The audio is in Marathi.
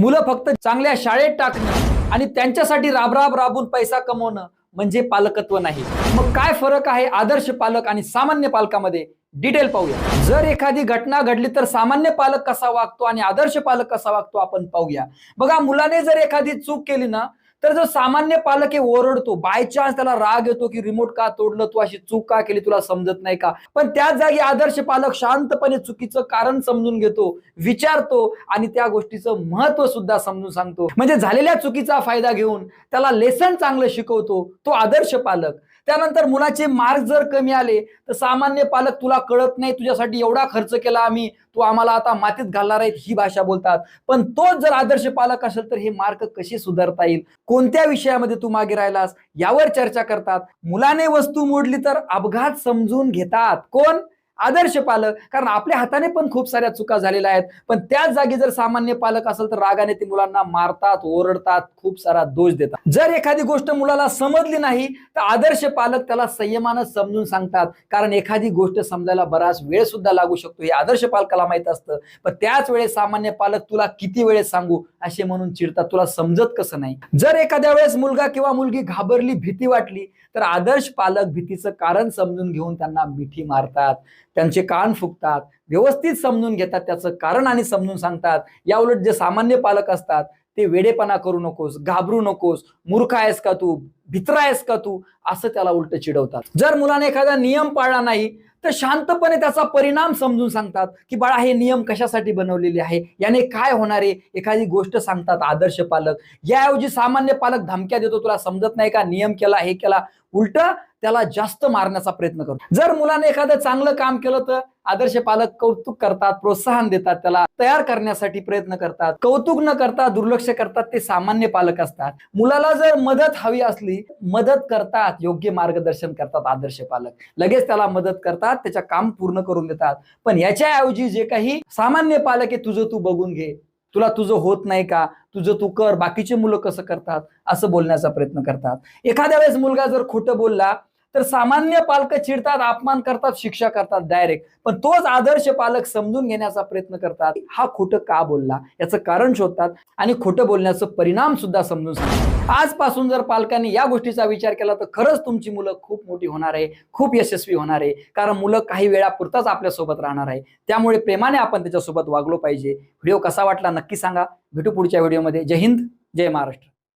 मुलं फक्त चांगल्या शाळेत टाकणं आणि त्यांच्यासाठी राबराब राबून पैसा कमवणं म्हणजे पालकत्व नाही. मग काय फरक आहे आदर्श पालक आणि सामान्य पालकामध्ये? डिटेल पाहूया. जर एखादी घटना घडली तर सामान्य पालक कसा वागतो आणि आदर्श पालक कसा वागतो आपण पाहूया. बघा मुलाने जर एखादी चूक केली ना तर जो सामान्य पालक आहे ओरडतो. बाय चान्स त्याला राग येतो की रिमोट का तोडलं तू अशी चूक का केली तुला समजत नाही का? पण त्याच जागी आदर्श पालक शांतपणे चुकीचं कारण समजून घेतो विचारतो आणि त्या गोष्टीचं महत्त्व सुद्धा समजून सांगतो. म्हणजे झालेल्या चुकीचा फायदा घेऊन त्याला लेसन चांगलं शिकवतो तो आदर्श पालक. त्यानंतर मुलाचे मार्क जर कमी आले तर सामान्य पालक तुला कळत नाही तुझ्यासाठी एवढा खर्च केला आम्ही तू आम्हाला आता मातीत घालणार आहेत ही भाषा बोलतात. पण तोच जर आदर्श पालक असेल तर हे मार्क कसे सुधारता येईल? कोणत्या विषयामध्ये तू मागे राहिलास? यावर चर्चा करतात. मुलाने वस्तू मोडली तर अपघात समजून घेतात. कोण? आदर्श पालक कारण आपल्या हाताने पण खूप साऱ्या चुका झालेल्या आहेत. पण त्याच जागी जर सामान्य पालक असेल तर रागाने ते मुलांना मारतात ओरडतात खूप सारा दोष देतात. जर एखादी गोष्ट मुलाला समजली नाही तर आदर्श पालक त्याला संयमानं समजून सांगतात. कारण एखादी गोष्ट समजायला बराच वेळ सुद्धा लागू शकतो. हे आदर्श पालकाला माहीत असतं. पण त्याच वेळेस सामान्य पालक तुला किती वेळेस सांगू असे म्हणून चिडतात. तुला समजत कसं नाही? जर एखाद्या वेळेस मुलगा किंवा मुलगी घाबरली भीती वाटली तर आदर्श पालक भीतीचं कारण समजून घेऊन त्यांना मिठी मारतात. त्यांचे कान फुकतात व्यवस्थित समजून घेतात त्याचं कारण आणि समजून सांगतात. या उलट जे सामान्य पालक असतात ते वेडेपणा करू नकोस घाबरू नकोस मूर्ख आहेस का तू भित्रा आहेस का तू असं त्याला उलट चिडवतात. जर मुलाने एखादा नियम पाळला नाही तर शांतपणे त्याचा परिणाम समजून सांगतात की बाळा हे नियम कशासाठी बनवलेले आहे? याने काय होणार आहे? एखादी गोष्ट सांगतात आदर्श पालक. याऐवजी सामान्य पालक धमक्या देतो तुला समजत नाही का? नियम केला हे केला. उलट त्याला जास्त मारण्याचा प्रयत्न करतो. जर मुलाने एखादं चांगलं काम केलं तर आदर्श पालक कौतुक करतात प्रोत्साहन देतात त्याला तयार करण्यासाठी प्रयत्न करतात. कौतुक न करता दुर्लक्ष करतात ते सामान्य पालक असतात. मुलाला जर मदत हवी असली मदत करतात योग्य मार्गदर्शन करतात आदर्श पालक. लगेच त्याला मदत करतात त्याच्या काम पूर्ण करून देतात. पण याच्याऐवजी जे काही सामान्य पालक आहे तुझं तू बघून घे. तुला तुझं होत नाही का? तुझं तू कर बाकीचे मुलं कसं करतात? असं बोलण्याचा प्रयत्न करतात. एखाद्या वेळेस मुलगा जर खोटं बोलला तर सामान्य पालक चिडतात अपमान करतात शिक्षा करतात डायरेक्ट पण तोच आदर्श पालक समजून घेण्याचा प्रयत्न करतात. हा खोटं का बोलला? याचं कारण शोधतात आणि खोटं बोलण्याचं परिणाम सुद्धा समजून सांगतात. आजपासून जर पालकांनी या गोष्टीचा विचार केला तर खरंच तुमची मुलं खूप मोठी होणार आहे खूप यशस्वी होणार आहे. कारण मुलं काही वेळापुरताच आपल्यासोबत राहणार आहे. त्यामुळे प्रेमाने आपण त्याच्यासोबत वागलो पाहिजे. व्हिडिओ कसा वाटला नक्की सांगा. भेटू पुढच्या व्हिडिओमध्ये. जय हिंद जय महाराष्ट्र.